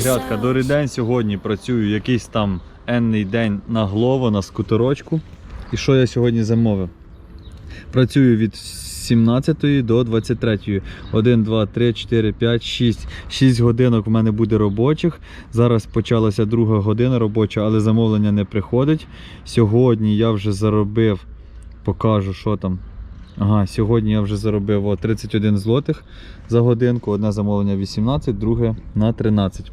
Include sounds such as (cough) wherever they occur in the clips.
грядка, добрий день. Сьогодні працюю якийсь там енний день на Глово, на скутерочку. І що я сьогодні замовив? Працюю від 17 до 23. 1, 2, 3, 4, 5, 6. 6 годинок в мене буде робочих. Зараз почалася друга година робоча, але замовлення не приходить. Сьогодні я вже заробив, покажу, що там. Ага, сьогодні я вже заробив о, 31 злотих за годинку. Одне замовлення 18, друге на 13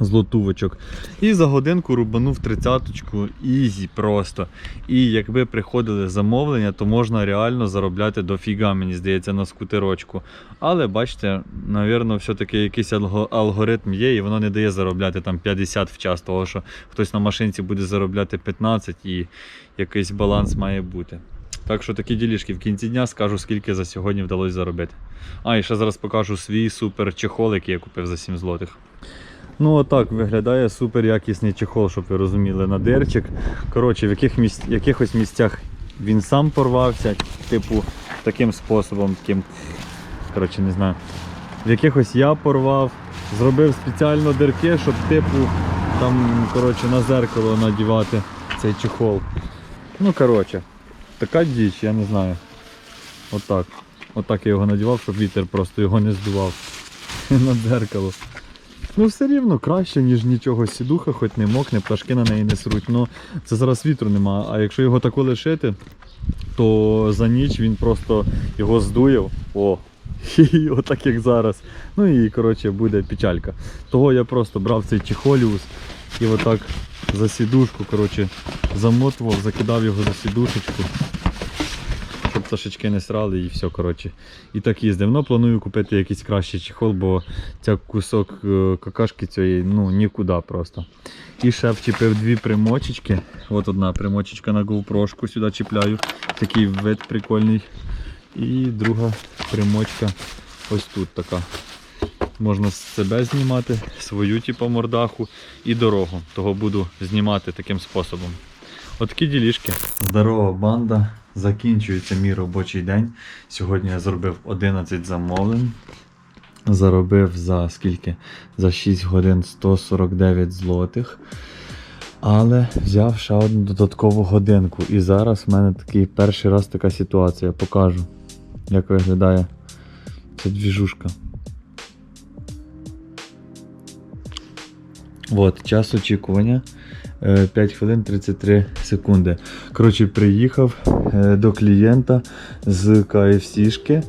злотувочок. І за годинку рубанув тридцяточку ізі просто. І якби приходили замовлення, то можна реально заробляти дофіга, мені здається, на скутерочку. Але бачите, навірно, все-таки якийсь алгоритм є, і воно не дає заробляти там 50 в час, того що хтось на машинці буде заробляти 15 і якийсь баланс має бути. Так що такі ділішки в кінці дня скажу, скільки за сьогодні вдалося заробити. А, і ще зараз покажу свій супер чехол, який я купив за 7 злотих. Ну, отак виглядає супер якісний чехол, щоб ви розуміли, на дирчик. Коротше, в яких місць, якихось місцях він сам порвався, типу, таким способом, таким, коротше, не знаю. В якихось я порвав, зробив спеціально дирки, щоб типу там, коротше, на зеркало надівати цей чехол. Ну, коротше, така діч, я не знаю. Отак. Отак я його надівав, щоб вітер просто його не здував (laughs) на дзеркало. Ну, все рівно краще, ніж нічого. Сідуха, хоч не мокне, пташки на неї не сруть. Ну, це зараз вітру нема. А якщо його тако лишити, то за ніч він просто його здує. О! (laughs) І отак як зараз. Ну і коротше буде печалька. Того я просто брав цей чехоліус і отак за сідушку коротше, замотував, закидав його за сідушечку. Щоб пташечки не срали і все, коротше. І так їздив. Ну, планую купити якийсь кращий чехол, бо ця кусок е, какашки цієї ну нікуди просто. І ще вчепив дві примочечки. От одна примочечка на GoPro сюди чіпляю. Такий вид прикольний. І друга примочка ось тут така. Можна себе знімати, свою типу мордаху і дорогу. Того буду знімати таким способом. Отакі ділішки. Здорова банда. Закінчується мій робочий день. Сьогодні я зробив 11 замовлень. Заробив за скільки? За 6 годин 149 злотих. Але взяв ще одну додаткову годинку. І зараз в мене такий перший раз така ситуація. Покажу, як виглядає ця двіжушка. От, час очікування. Е, 5 хвилин 33 секунди. Коротше, приїхав е, до клієнта з KFC-шки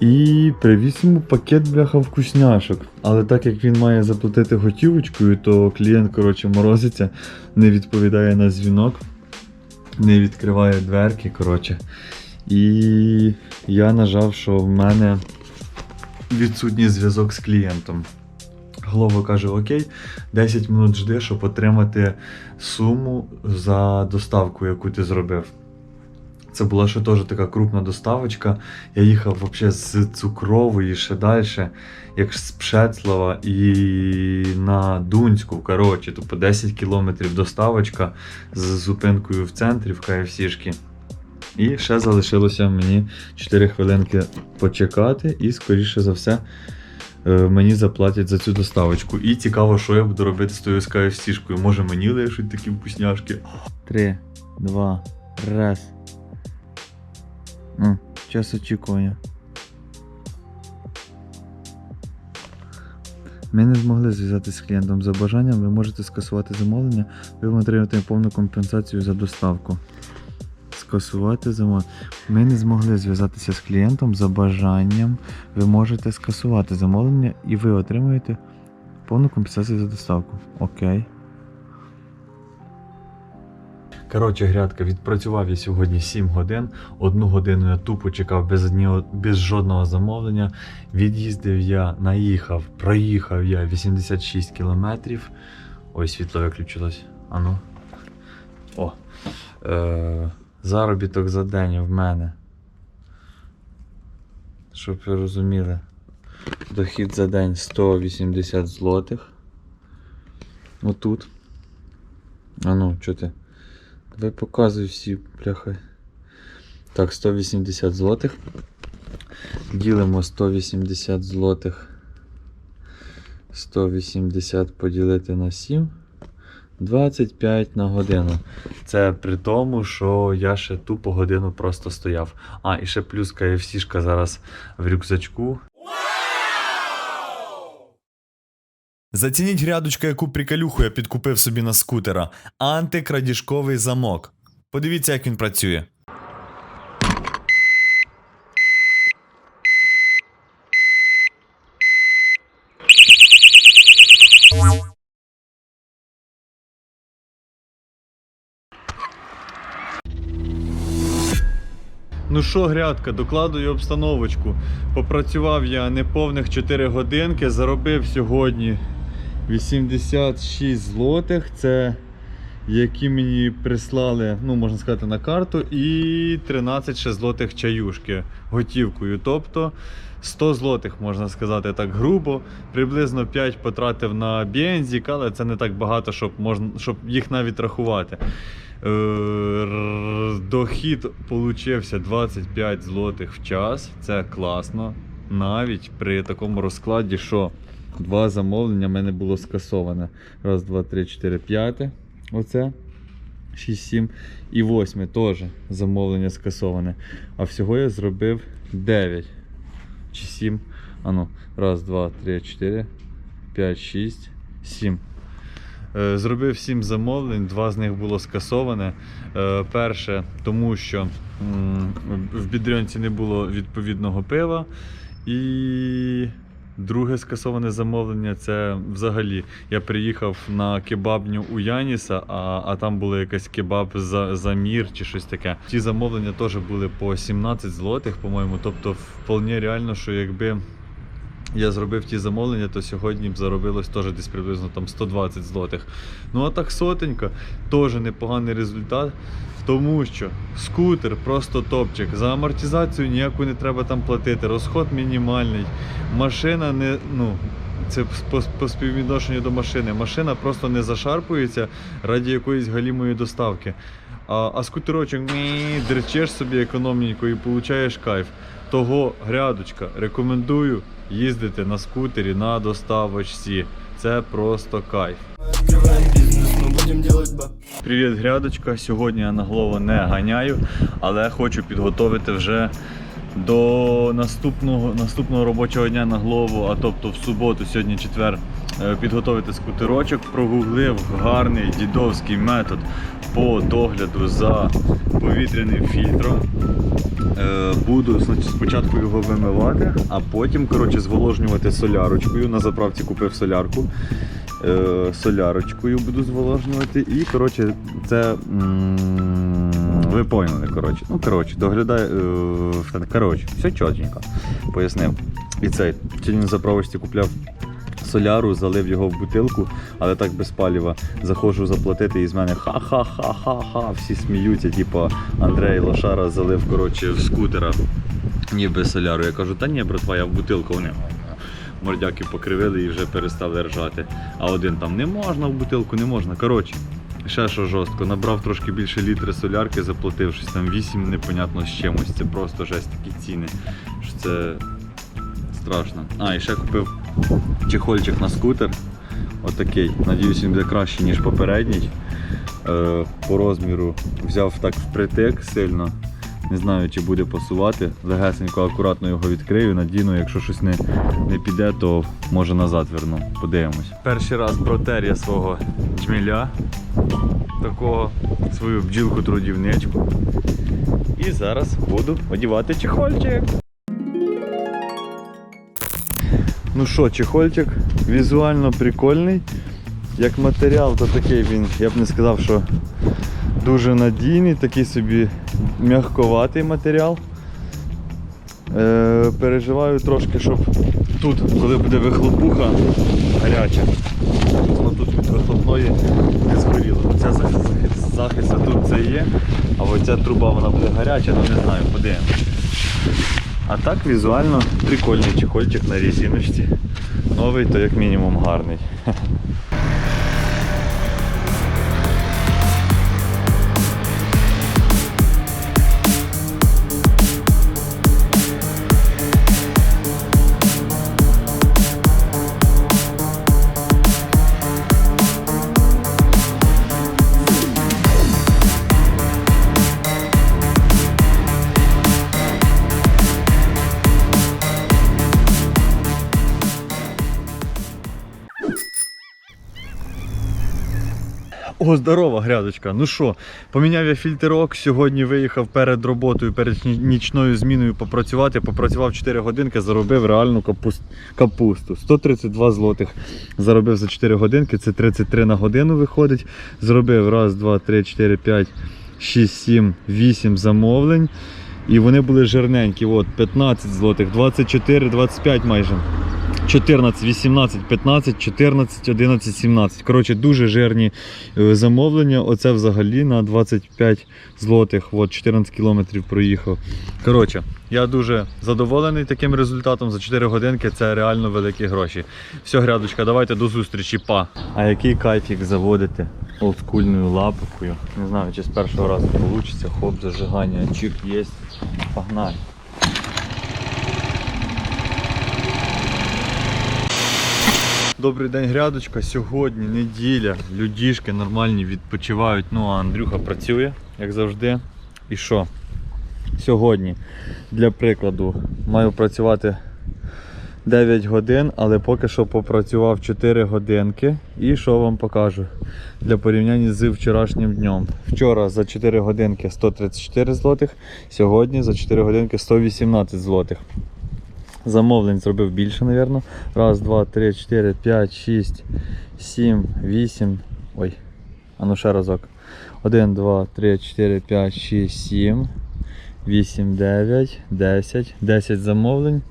і привіз йому пакет бляха вкусняшок. Але так як він має заплатити готівочкою, то клієнт коротше, морозиться, не відповідає на дзвінок, не відкриває дверки. коротше. І я нажав, що в мене відсутній зв'язок з клієнтом. Глова каже: Окей, 10 минут жди, щоб отримати суму за доставку, яку ти зробив. Це була ще теж така крупна доставочка. Я їхав взагалі з цукрової ще далі, як з Пшецлава і на Дунську. Коротше, тобто 10 кілометрів доставочка з зупинкою в центрі в КФСішки. І ще залишилося мені 4 хвилинки почекати, і, скоріше за все, мені заплатять за цю доставочку. І цікаво, що я буду робити з тою KFC-шкою. Може мені лишуть такі вкусняшки. Три, два, раз. Час очікування. Ми не змогли зв'язатися з клієнтом. За бажанням ви можете скасувати замовлення, ви отримаєте повну компенсацію за доставку. Скасувати замовлення. Ми не змогли зв'язатися з клієнтом за бажанням. Ви можете скасувати замовлення і ви отримуєте повну компенсацію за доставку. Окей. Коротше, грядка, відпрацював я сьогодні 7 годин. Одну годину я тупо чекав без, одніого, без жодного замовлення. Від'їздив я, наїхав, проїхав я 86 кілометрів. Ой, світло виключилось. Ану. О. Е, заробіток за день в мене. Щоб ви розуміли. Дохід за день 180 злотих. Отут. А ну, що ти? Давай показуй всі, бляха. Так, 180 злотих. Ділимо 180 злотих 180 поділити на 7. 25 на годину. Це при тому, що я ще тупо годину просто стояв. А, і ще плюс KFC-шка зараз в рюкзачку. Зацініть грядочка, яку прикалюху я підкупив собі на скутера. Антикрадіжковий замок. Подивіться, як він працює. Ну що, грядка, докладую обстановочку. Попрацював я неповних 4 годинки, заробив сьогодні 86 злотих. Це які мені прислали, ну можна сказати, на карту, і 13 ще злотих чаюшки готівкою. Тобто 100 злотих, можна сказати так грубо. Приблизно 5 потратив на бензик, але це не так багато, щоб, можна, щоб їх навіть рахувати. Е, дохід получився 25 злотих в час. Це класно. Навіть при такому розкладі, що два замовлення в мене було скасоване. Раз, два, три, чотири, п'яте. Оце. 6, 7 і 8 теж замовлення скасоване. А всього я зробив 9 чи 7. Ану, 1, 2, 3, 4, 5, 6, сім. Зробив 7 замовлень, два з них було скасоване. Е, Перше, тому що в бідрянці не було відповідного пива. І друге скасоване замовлення це взагалі. Я приїхав на кебабню у Яніса, а, а там було якесь кебаб за, за мір чи щось таке. Ті замовлення теж були по 17 злотих, по-моєму. Тобто, вполне реально, що якби я зробив ті замовлення, то сьогодні б заробилось теж десь приблизно там 120 злотих. Ну а так сотенька, теж непоганий результат. Тому що скутер просто топчик. За амортизацію ніяку не треба там платити. Розход мінімальний. Машина не. ну, це по, по співвідношенню до машини. Машина просто не зашарпується раді якоїсь галімої доставки. А, а скутерочок мі, дерчеш собі економненько і получаєш кайф. Того грядочка рекомендую їздити на скутері на доставочці. Це просто кайф. Привіт, грядочка. Сьогодні я на голову не ганяю, але хочу підготовити вже до наступного, наступного робочого дня на голову, а тобто в суботу, сьогодні четвер, е, підготовити скутерочок. Прогуглив гарний дідовський метод по догляду за повітряним фільтром. Е, Буду спочатку його вимивати, а потім коротше, зволожнювати солярочкою. На заправці купив солярку. Е, Солярочкою буду зволожнювати. І коротше, це. Ви поняли, коротше. Ну, коротше, доглядає. е, Коротше, все чотенько. Пояснив. І цей. Сьогодні на заправочці купляв соляру, залив його в бутилку, але так без паліва. Заходжу заплатити і з мене ха-ха-ха-ха-ха. Всі сміються, типу Андрей Лошара залив коротше, в скутера ніби соляру. Я кажу, та ні, братва, я в бутилку вони. Мордяки покривили і вже перестали ржати. А один там не можна в бутилку, не можна. Коротше, ще що жорстко, набрав трошки більше літри солярки, заплатив щось там 8 непонятно з чимось. Це просто жесть такі ціни. Що це страшно. А, і ще купив чехольчик на скутер. Отакий. Надіюсь, він буде краще, ніж попередній. Е, по розміру взяв так впритик сильно. Не знаю, чи буде пасувати. Легесенько, акуратно його відкрию, надіну, якщо щось не, не піде, то може назад верну. Подивимось. Перший раз протер я свого джміля, такого, свою бджілку трудівничку. І зараз буду одівати чехольчик. Ну що, чехольчик візуально прикольний. Як матеріал, то такий він, я б не сказав, що дуже надійний, такий собі м'ягковатий матеріал. Е, переживаю трошки, щоб тут, коли буде вихлопуха гаряча, воно тут від вихлопної не згоріло. Оця захист, захист тут це є, а оця труба вона буде гаряча, ну не знаю, подивимось. А так візуально прикольний чехольчик на резиночці. Новий, то як мінімум гарний. О, здорова, грядочка. Ну що, поміняв я фільтрок. Сьогодні виїхав перед роботою, перед нічною зміною попрацювати. Попрацював 4 годинки, заробив реальну капуст, капусту. 132 злотих заробив за 4 годинки. Це 33 на годину виходить. Зробив раз, два, три, чотири, п'ять, шість, сім, вісім замовлень. І вони були жирненькі. От 15 злотих, 24, 25 майже. 14, 18, 15, 14, 11, 17. Коротше, дуже жирні е, замовлення. Оце взагалі на 25 злотих. От 14 кілометрів проїхав. Коротше, я дуже задоволений таким результатом. За 4 годинки це реально великі гроші. Все, грядочка, давайте до зустрічі. Па. А який кайфік заводити олдскульною лапкою? Не знаю, чи з першого разу вийде. Хоп, зажигання, чик є. Погнали. Добрий день, грядочка. Сьогодні неділя. Людішки нормальні відпочивають. Ну а Андрюха працює, як завжди. І що? Сьогодні, для прикладу, маю працювати 9 годин, але поки що попрацював 4 годинки. І що вам покажу? Для порівняння з вчорашнім днем. Вчора за 4 годинки 134 злотих, сьогодні за 4 годинки 118 злотих. Замовлень зробив більше, мабуть. Раз, два, три, чотири, п'ять, шість, сім, вісім. Ой. А ну ще разок. Один, два, три, чотири, п'ять, шість, сім, вісім, дев'ять, десять. Десять замовлень.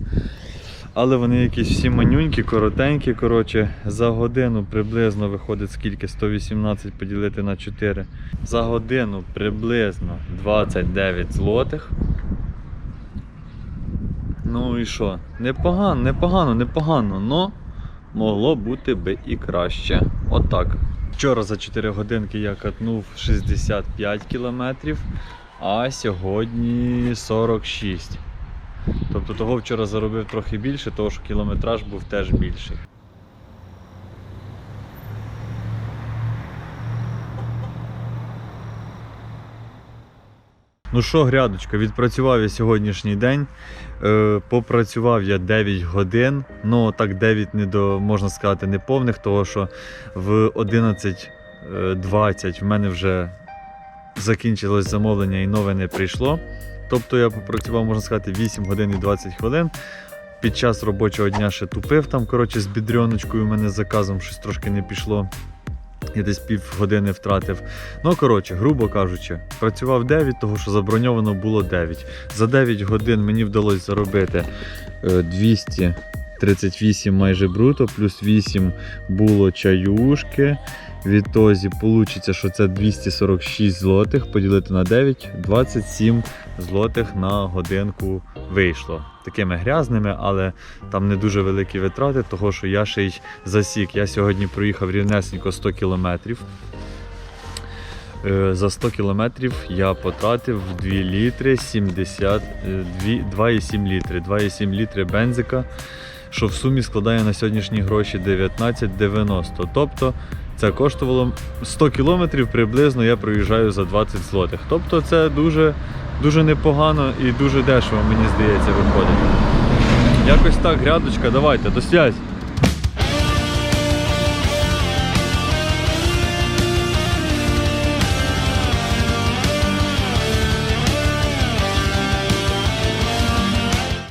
Але вони якісь всі манюнькі, коротенькі. Коротше, за годину приблизно виходить скільки? 118 поділити на 4. За годину приблизно 29 злотих. Ну і що? Непогано, непогано, непогано, но могло бути би і краще. Отак. Вчора за 4 годинки я катнув 65 кілометрів, а сьогодні 46. Тобто того вчора заробив трохи більше, того що кілометраж був теж більший. Ну що, грядочка, відпрацював я сьогоднішній день. Е, попрацював я 9 годин. Ну так 9 не до можна сказати не повних, тому що в 11.20 в мене вже закінчилось замовлення і нове не прийшло. Тобто я попрацював, можна сказати, 8 годин і 20 хвилин. Під час робочого дня ще тупив там, коротше, з бідрьоночкою у мене заказом щось трошки не пішло. Я десь пів години втратив. Ну, коротше, грубо кажучи, працював 9, того що заброньовано було 9. За 9 годин мені вдалося заробити е, 238 майже бруто, плюс 8 було чаюшки. Відтозі вийде, що це 246 злотих поділити на 9, 27 злотих на годинку вийшло. Такими грязними, але там не дуже великі витрати, того що я ще й засік. Я сьогодні проїхав рівнесенько 100 кілометрів. Е, За 100 кілометрів я потратив 2 літри 70, е, 2,7 літри. 2,7 літри бензика, що в сумі складає на сьогоднішні гроші 19,90. Тобто це коштувало 100 кілометрів приблизно я проїжджаю за 20 злотих. Тобто це дуже, дуже непогано і дуже дешево, мені здається, виходить. Якось так, грядочка, давайте, до связі.